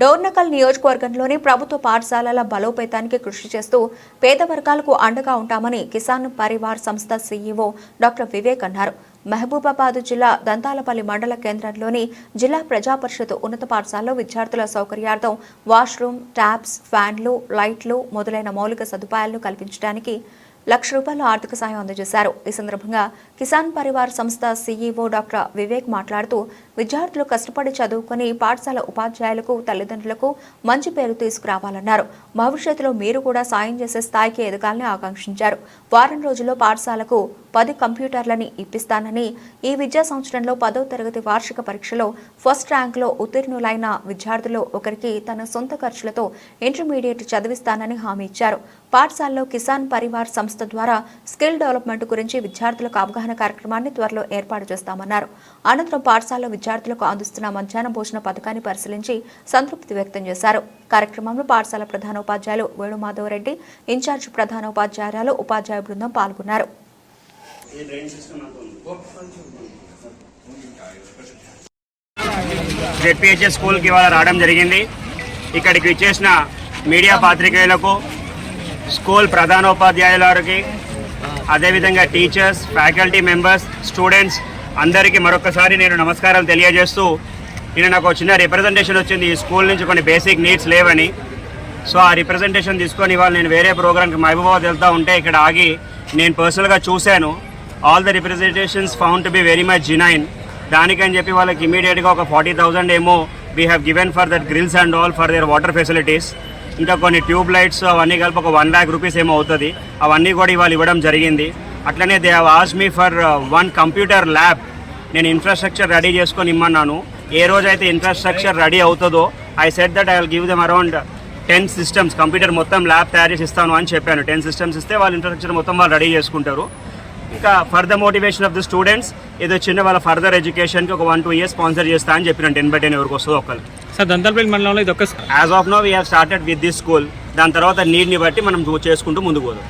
డోర్నకల్ నియోజకవర్గంలోని ప్రభుత్వ పాఠశాలల బలోపేతానికి కృషి చేస్తూ పేద వర్గాలకు అండగా ఉంటామని కిసాన్ పరివార్ సంస్థ సీఈఓ డాక్టర్ వివేక్ అన్నారు. మహబూబాబాద్ జిల్లా దంతాలపల్లి మండల కేంద్రంలోని జిల్లా ప్రజా పరిషత్ ఉన్నత పాఠశాలలో విద్యార్థుల సౌకర్యార్థం వాష్రూమ్ ట్యాబ్స్ ఫ్యాన్లు లైట్లు మొదలైన మౌలిక సదుపాయాలను కల్పించడానికి లక్ష రూపాయల ఆర్థిక సాయం అందజేశారు. ఈ సందర్భంగా కిసాన్ పరివార్ సంస్థ సీఈఓ డాక్టర్ వివేక్ మాట్లాడుతూ విద్యార్థులు కష్టపడి చదువుకొని పాఠశాల ఉపాధ్యాయులకు తల్లిదండ్రులకు మంచి పేరు తీసుకురావాలన్నారు. భవిష్యత్తులో మీరు కూడా సాయం చేసే స్థాయికి ఎదగాలని ఆకాంక్షించారు. వారం రోజుల్లో పాఠశాలకు పది కంప్యూటర్లని ఇప్పిస్తానని ఈ విద్యా సంవత్సరంలో పదో తరగతి వార్షిక పరీక్షలో ఫస్ట్ ర్యాంకులో ఉత్తీర్ణులైన విద్యార్థులు ఒకరికి తన సొంత ఖర్చులతో ఇంటర్మీడియట్ చదివిస్తానని హామీ ఇచ్చారు. పాఠశాలలో కిసాన్ పరివార్ సంస్థ ద్వారా స్కిల్ డెవలప్మెంట్ గురించి విద్యార్థులకు అవగాహన కార్యక్రమాన్ని త్వరలో ఏర్పాటు చేస్తామన్నారు. అనంతరం పాఠశాలలో విద్యార్థులకు అందిస్తున్న మధ్యాహ్న భోజన పథకాన్ని పరిశీలించి సంతృప్తి వ్యక్తం చేశారు. కార్యక్రమంలో పాఠశాల ప్రధానోపాధ్యాయులు వేణుమాధవరెడ్డి ఇన్ఛార్జ్ ప్రధానోపాధ్యాయురాలు ఉపాధ్యాయ బృందం పాల్గొన్నారు. జెడ్పిహెచ్ఎస్ స్కూల్కి ఇవాళ రావడం జరిగింది. ఇక్కడికి ఇచ్చేసిన మీడియా పాత్రికేయులకు స్కూల్ ప్రధానోపాధ్యాయులకి అదేవిధంగా టీచర్స్ ఫ్యాకల్టీ మెంబర్స్ స్టూడెంట్స్ అందరికీ మరొకసారి నేను నమస్కారాలు తెలియజేస్తూ నేను నాకు చిన్న రిప్రజెంటేషన్ వచ్చింది. ఈ స్కూల్ నుంచి కొన్ని బేసిక్ నీడ్స్ లేవని. సో ఆ రిప్రజెంటేషన్ తీసుకొని ఇవాళ నేను వేరే ప్రోగ్రామ్కి మహబూబాబాద్ వెళ్తూ ఉంటే ఇక్కడ ఆగి నేను పర్సనల్గా చూశాను. All the representations found to be very much genuine దానికని చెప్పి వాళ్ళకి ఇమీడియట్గా ఒక ఫార్టీ థౌజండ్ ఏమో we have given for that grills and all for their water facilities ఇంకా కొన్ని ట్యూబ్ లైట్స్ అవన్నీ కలిపి ఒక వన్ ల్యాక్ రూపీస్ ఏమో అవుతుంది. అవన్నీ కూడా ఇవాళ ఇవ్వడం జరిగింది. అట్లనే they as me for one computer lab నేను ఇన్ఫ్రాస్ట్రక్చర్ రెడీ చేసుకొని ఇమ్మన్నాను. ఏ రోజైతే ఇన్ఫ్రాస్ట్రక్చర్ రెడీ అవుతుందో I said that I will give them around ten systems computer మొత్తం ల్యాబ్ తయారు చేసి ఇస్తాను అని చెప్పాను. టెన్ సిస్టమ్స్ ఇస్తే వాళ్ళ ఇన్ఫ్రాస్ట్రక్చర్ మొత్తం వాళ్ళు రెడీ చేసుకుంటారు. ఇంకా further motivation of the students ఏదో చిన్న వాళ్ళ ఫర్దర్ ఎడ్యుకేషన్కి ఒక వన్ టూ ఇయర్స్ స్పాన్సర్ చేస్తా అని చెప్పిన టెన్ బై టెన్ ఎవరికి వస్తుందో ఒకళ్ళు. సార్ దంతల్పల్లి మండలంలో ఇది ఒక్క as of now we have started with this school దాని తర్వాత నీడ్ని బట్టి మనం చేసుకుంటూ ముందుకు పోదాం.